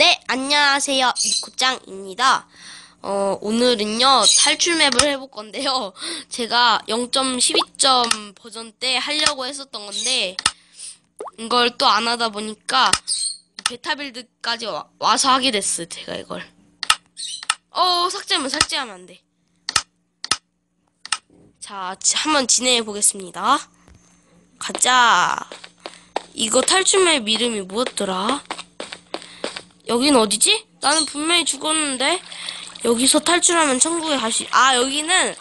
네, 안녕하세요. 이코짱입니다. 어, 오늘은요, 탈출 맵을 해볼 건데요. 제가 0.12점 버전 때 하려고 했었던 건데, 이걸 또 안 하다 보니까, 베타 빌드까지 와, 와서 하게 됐어요, 제가 이걸. 어, 삭제하면 삭제하면 안 돼. 자, 지- 한번 진행해 보겠습니다. 가자. 이거 탈출 맵 이름이 뭐였더라? 여긴 어디지? 나는 분명히 죽었는데 여기서 탈출하면 천국에 가시. 아 여기는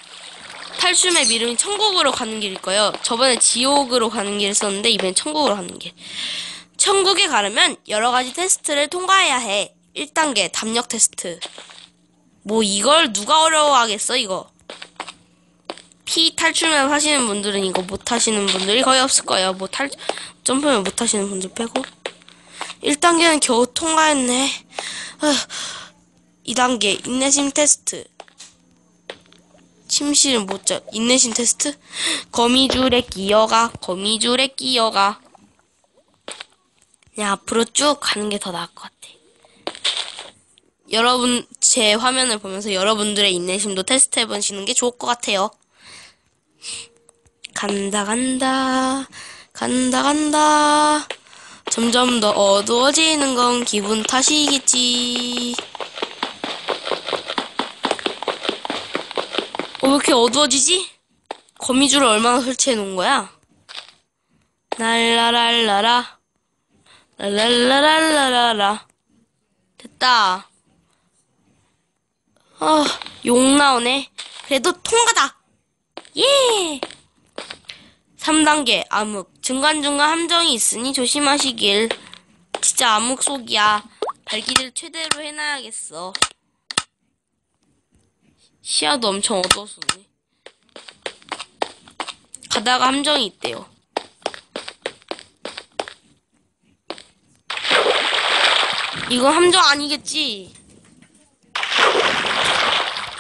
탈출 맵 이름이 천국으로 가는 길일 거예요. 저번에 지옥으로 가는 길을 썼는데 이번엔 천국으로 가는 길. 천국에 가려면 여러 가지 테스트를 통과해야 해. 1단계 담력 테스트. 뭐 이걸 누가 어려워하겠어 이거. 피 탈출맵 하시는 분들은 이거 못 하시는 분들이 거의 없을 거예요. 뭐 탈 점프맵 못 하시는 분들 빼고. 1단계는 겨우 통과했네. 2단계 인내심 테스트. 침실은 못 자. 인내심 테스트? 거미줄에 끼어가. 거미줄에 끼어가. 그냥 앞으로 쭉 가는 게 더 나을 것 같아. 여러분 제 화면을 보면서 여러분들의 인내심도 테스트 해보시는 게 좋을 것 같아요. 간다 간다 간다 간다 점점 더 어두워지는 건 기분 탓이겠지. 어, 왜 이렇게 어두워지지? 거미줄을 얼마나 설치해 놓은 거야? 날라랄라라. 랄랄라랄라라라. 됐다. 아, 욕 나오네. 그래도 통과다. 예! 3단계 암흑 중간중간 함정이 있으니 조심하시길. 진짜 암흑 속이야. 발기를 최대로 해놔야겠어. 시야도 엄청 어두웠었네. 가다가 함정이 있대요. 이거 함정 아니겠지?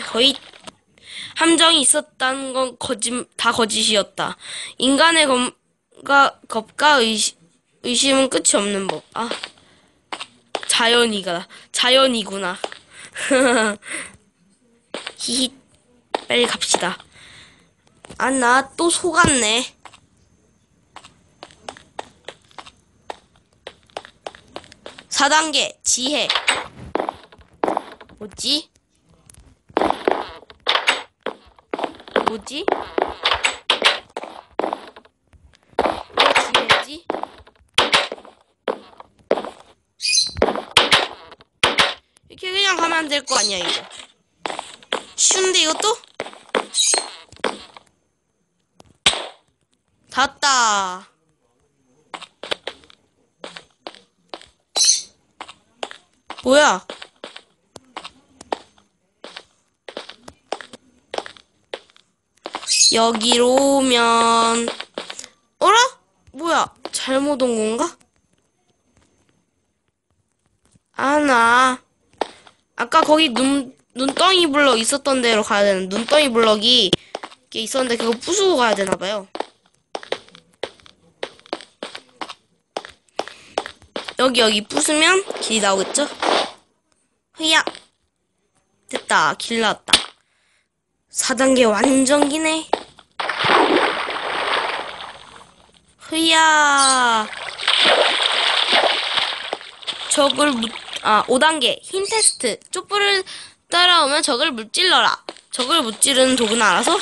거의 함정이 있었다는 건 거짓, 다 거짓이었다. 인간의 검 과, 겁과 의심, 의심은 끝이 없는 법. 아, 자연이가, 자연이구나. 히히, 빨리 갑시다. 아, 나 또 속았네. 사단계 지혜. 뭐지? 뭐지? 왜 지혜지? 이렇게 그냥 가면 안 될 거 아니야 이거 쉬운데 이것도? 닿았다 뭐야 여기로 오면 어라? 뭐야? 잘못 온 건가? 아, 나 아까 거기 눈 눈덩이 블럭 있었던 데로 가야 되는 눈덩이 블럭이 이게 있었는데 그거 부수고 가야 되나 봐요. 여기 여기 부수면 길이 나오겠죠? 흐야 됐다 길 나왔다. 4단계 완전 기네. 흐야. 적을 무, 아, 5단계. 힘 테스트. 촛불을 따라오면 적을 무찔러라. 적을 무찌르는 도구는 알아서?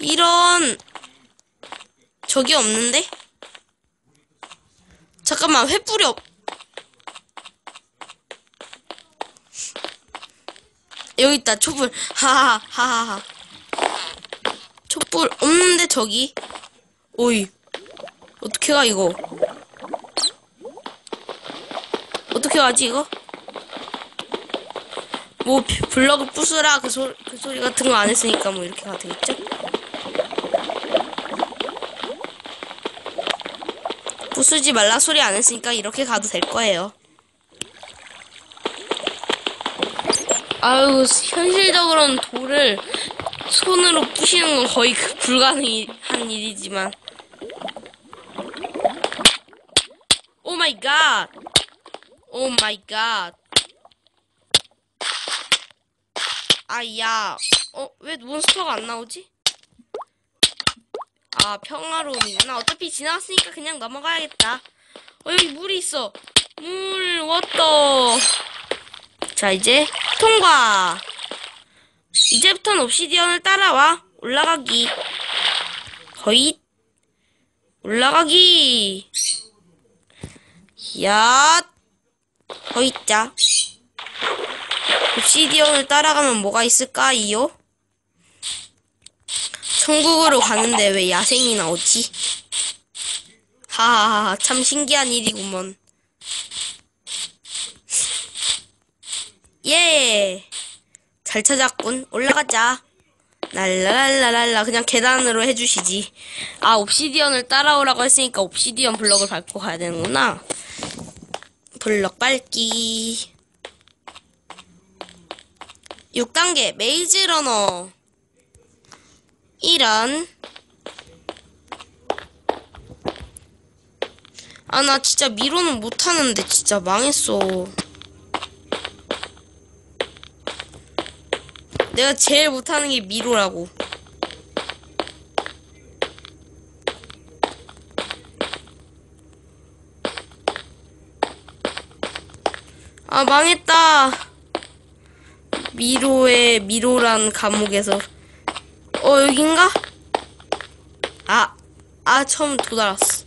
이런. 적이 없는데? 잠깐만, 횃불이 없, 여기 있다 촛불 하하하하 촛불 없는데 저기 오이 어떻게 가 이거 어떻게 가지 이거 뭐 비- 블럭을 부수라 그, 소, 그 소리 같은 거 안 했으니까 뭐 이렇게 가도 되겠죠 부수지 말라 소리 안 했으니까 이렇게 가도 될 거예요 아유, 현실적으로는 돌을 손으로 부시는 건 거의 그 불가능한 일이지만. 오 마이 갓! 오 마이 갓. 아야. 어, 왜 몬스터가 안 나오지? 아, 평화로움이구나. 어차피 지나갔으니까 그냥 넘어가야겠다. 어, 여기 물이 있어. 물, 왔다. 자, 이제 통과. 이제부턴 옵시디언을 따라와. 올라가기. 허잇. 올라가기. 야. 허잇자. 옵시디언을 따라가면 뭐가 있을까요? 천국으로 가는데 왜 야생이 나오지? 하하하, 참 신기한 일이구먼. 예! 잘 찾았군. 올라가자. 랄라랄라랄라. 그냥 계단으로 해주시지. 아, 옵시디언을 따라오라고 했으니까 옵시디언 블럭을 밟고 가야 되는구나. 블럭 밟기. 6단계 메이즈 러너. 이런. 아, 나 진짜 미로는 못하는데 진짜 망했어. 내가 제일 못하는 게 미로라고. 아, 망했다. 미로의 미로란 감옥에서. 어, 여긴가? 아, 아, 처음 도달았어.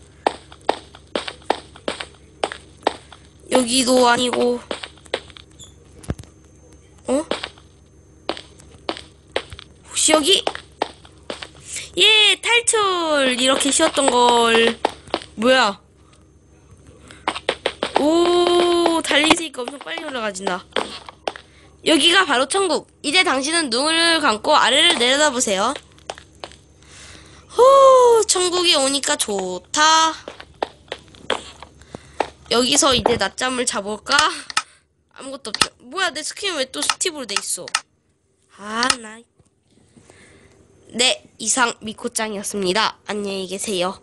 여기도 아니고. 어? 혹시 여기? 예, 탈출! 이렇게 쉬었던 걸. 뭐야? 오, 달리니까 엄청 빨리 올라가진다. 여기가 바로 천국. 이제 당신은 눈을 감고 아래를 내려다보세요. 후, 천국에 오니까 좋다. 여기서 이제 낮잠을 자볼까? 아무것도 없죠. 뭐야, 내 스킨 왜 또 스티브로 돼 있어? 아, 나. 네, 이상 미코짱이었습니다. 안녕히 계세요.